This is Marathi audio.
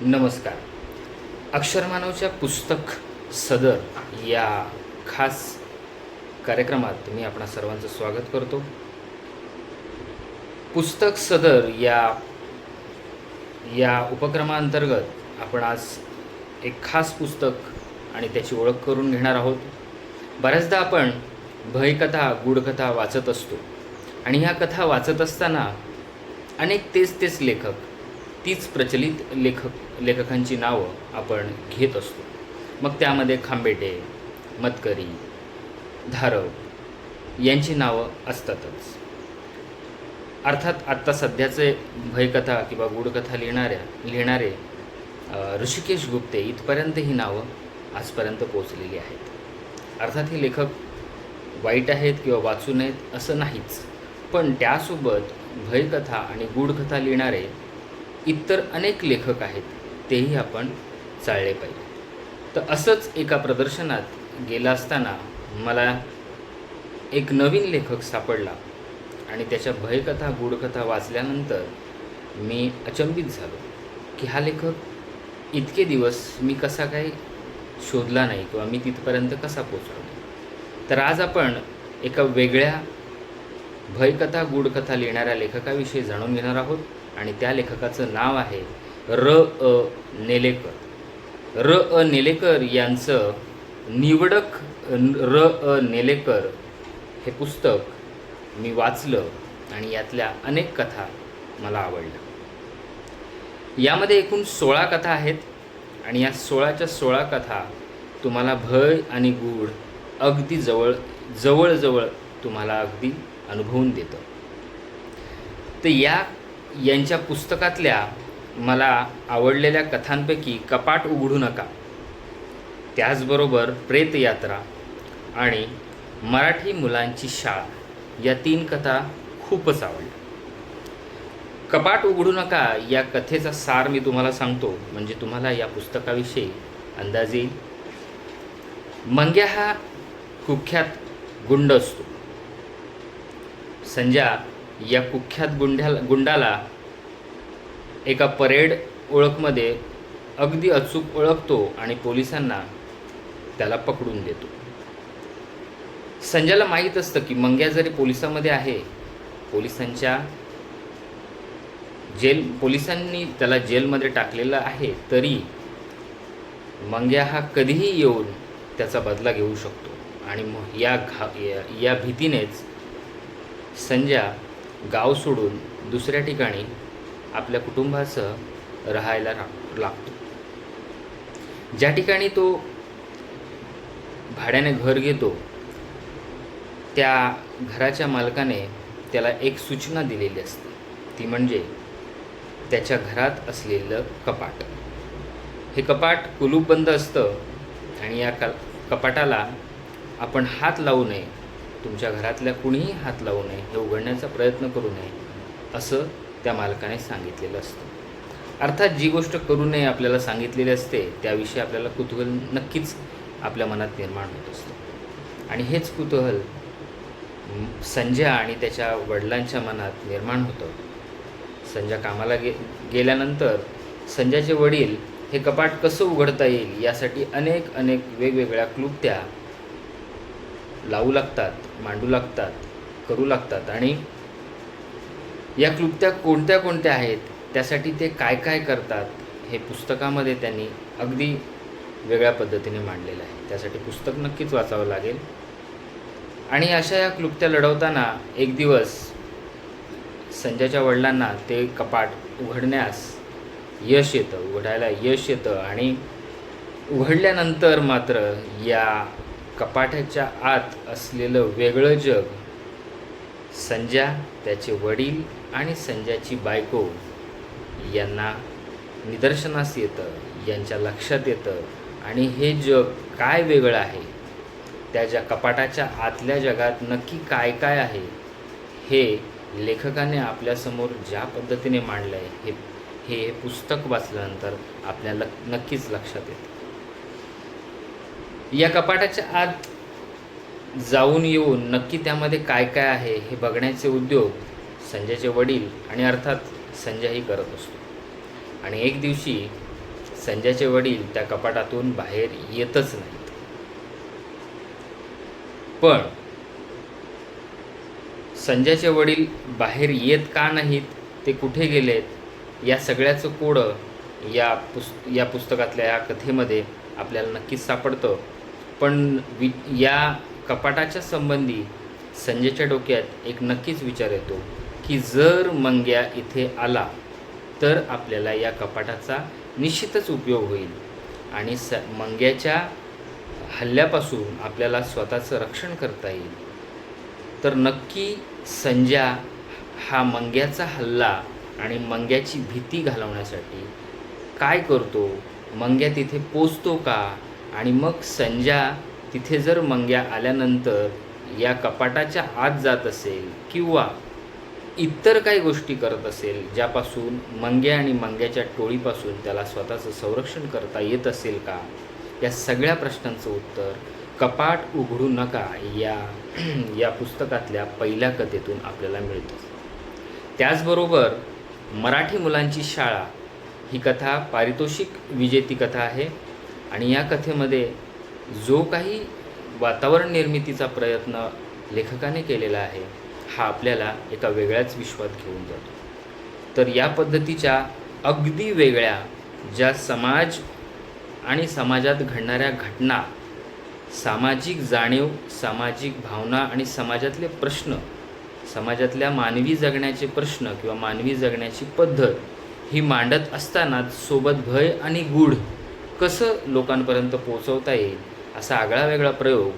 नमस्कार. अक्षरमानवच्या पुस्तक सदर या खास कार्यक्रमात मी आपणा सर्वांचं स्वागत करतो. पुस्तक सदर या या उपक्रमाअंतर्गत आपण आज एक खास पुस्तक आणि त्याची ओळख करून घेणार आहोत. बऱ्याचदा आपण भयकथा गूढकथा वाचत असतो. आणि ह्या कथा वाचत असताना अनेक तेच तेच लेखक तीच प्रचलित लेखक लेखकांची नावं आपण घेत असतो. मग त्यामध्ये खांबेटे मतकरी धारव यांची नावं असतातच. अर्थात आत्ता सध्याचे भयकथा किंवा गूढकथा लिहिणाऱ्या लिहिणारे ऋषिकेश गुप्ते इथपर्यंत ही नावं आजपर्यंत पोचलेली आहेत. अर्थात हे लेखक वाईट आहेत किंवा वाचू नयेत असं नाहीच. पण त्यासोबत भयकथा आणि गूढकथा लिहिणारे इतर अनेक लेखक आहेत तेही आपण चाळले पाहिजे. तर असंच एका प्रदर्शनात गेला असताना मला एक नवीन लेखक सापडला आणि त्याच्या भयकथा गूढकथा वाचल्यानंतर मी अचंबित झालो की हा लेखक इतके दिवस मी कसा काही शोधला नाही किंवा मी तिथपर्यंत कसा पोचलो नाही. तर आज आपण एका वेगळ्या भयकथा गूढकथा लिहिणाऱ्या लेखकाविषयी जाणून घेणार आहोत. आणि त्या लेखकाचं नाव आहे र अ नेलेकर. र अ नेलेकर यांचं निवडक र अ नेलेकर हे पुस्तक मी वाचलं आणि यातल्या अनेक कथा मला आवडल्या. यामध्ये एकूण सोळा कथा आहेत आणि या सोळाच्या सोळा कथा तुम्हाला भय आणि गूढ अगदी जवळ जवळजवळ तुम्हाला अगदी अनुभवून देतं. तर या यांच्या पुस्तकातल्या मला आवडलेल्या कथांपैकी कपाट उघडू नका. त्याचबरोबर प्रेतयात्रा आणि मराठी मुलांची शाळा या तीन कथा खूपच आवडल्या. कपाट उघडू नका या कथेचा सार मी तुम्हाला सांगतो म्हणजे तुम्हाला या पुस्तकाविषयी अंदाज येईल. मंग्या हा कुख्यात गुंड असतो. संजा या कुख्यात गुंड्याला गुंडाला एका परेड ओळखमध्ये अगदी अचूक ओळखतो आणि पोलिसांना त्याला पकडून देतो. संजयला माहीत असतं की मंग्या जरी पोलिसामध्ये आहे पोलिसांच्या जेल पोलिसांनी त्याला जेलमध्ये टाकलेलं आहे तरी मंग्या हा कधीही येऊन त्याचा बदला घेऊ शकतो. आणि मग या घा या- या भीतीनेच संजय गाव सोडून दुसऱ्या ठिकाणी आपल्या कुटुंबासह राहायला लागतो. ज्या ठिकाणी तो भाड्याने घर घेतो त्या घराच्या मालकाने त्याला एक सूचना दिलेली असते. ती म्हणजे त्याच्या घरात असलेलं कपाट. हे कपाट कुलूप बंद असतं आणि या क कपाटाला आपण हात लावू नये तुमच्या घरातल्या कुणीही हात लावू नये हे उघडण्याचा प्रयत्न करू नये असं त्या मालकाने सांगितलेलं असतं. अर्थात जी गोष्ट करू नये आपल्याला सांगितलेली असते त्याविषयी आपल्याला कुतूहल नक्कीच आपल्या मनात निर्माण होत असतं. आणि हेच कुतूहल संजय आणि त्याच्या वडिलांच्या मनात निर्माण होतं. संजय कामाला गे गेल्यानंतर संजयचे वडील हे कपाट कसं उघडता येईल? यासाठी अनेक अनेक वेगवेगळ्या क्लुप्त्या लावू लागतात मांडू लागतात करू लागतात आणि या क्लुप्त्या कोणत्या कोणत्या आहेत त्यासाठी ते काय काय करतात हे पुस्तकामध्ये त्यांनी अगदी वेगळ्या पद्धतीने मांडलेलं आहे. त्यासाठी पुस्तक नक्कीच वाचावं लागेल. आणि अशा या क्लुप्त्या लढवताना एक दिवस संजयच्या वडिलांना ते कपाट उघडण्यास यश येतं उघडायला यश येतं आणि उघडल्यानंतर मात्र या कपाटाच्या आत असलेलं वेगळं जग संजा त्याचे वडील आणि संजाची बायको यांना निदर्शनास येतं यांच्या लक्षात येतं. आणि हे जग काय वेगळं आहे? त्या ज्या कपाटाच्या आतल्या जगात नक्की काय काय आहे? हे लेखकाने आपल्यासमोर ज्या पद्धतीने मांडलं आहे हे हे पुस्तक वाचल्यानंतर आपल्याला नक्कीच लक्षात येतं. या कपाटाच्या आत जाऊन येऊन नक्की त्यामध्ये काय काय आहे हे बघण्याचे उद्योग संजयचे वडील आणि अर्थात संजयही करत असतो. आणि एक दिवशी संजयचे वडील त्या कपाटातून बाहेर येतच नाहीत. पण संजयचे वडील बाहेर येत का नाहीत ते कुठे गेलेत या सगळ्याचं कोडं या पुस् या पुस्तकातल्या या कथेमध्ये आपल्याला नक्कीच सापडतं. पण वि या कपाटाच्या संबंधी संजयच्या डोक्यात एक नक्कीच विचार येतो की जर मंग्या इथे आला तर आपल्याला या कपाटाचा निश्चितच उपयोग होईल. आणि स मंग्याच्या हल्ल्यापासून आपल्याला स्वतःचं रक्षण करता येईल. तर नक्की संज्या हा मंग्याचा हल्ला आणि मंग्याची भीती घालवण्यासाठी काय करतो? मंग्या तिथे पोचतो का? आणि मग संज्या तिथे जर मंग्या आल्यानंतर या कपाटाच्या आत जात असेल किंवा इतर काही गोष्टी करत असेल ज्यापासून मंग्या आणि मंग्याच्या टोळीपासून त्याला स्वतःचं संरक्षण करता येत असेल का? या सगळ्या प्रश्नांचं उत्तर कपाट उघडू नका या या पुस्तकातल्या पहिल्या कथेतून आपल्याला मिळतं. त्याचबरोबर मराठी मुलांची शाळा ही कथा पारितोषिक विजेती कथा आहे. आणि या कथेमध्ये जो काही वातावरण निर्मितीचा प्रयत्न लेखकाने केलेला आहे हा आपल्याला एका वेगळ्याच विश्वात घेऊन जातो. तर या पद्धतीच्या अगदी वेगळ्या ज्या समाज आणि समाजात घडणाऱ्या घटना सामाजिक जाणीव सामाजिक भावना आणि समाजातले प्रश्न समाजातल्या मानवी जगण्याचे प्रश्न किंवा मानवी जगण्याची पद्धत ही मांडत असतानाच सोबत भय आणि गूढ कसं लोकांपर्यंत पोहोचवता येईल असा आगळा वेगळा प्रयोग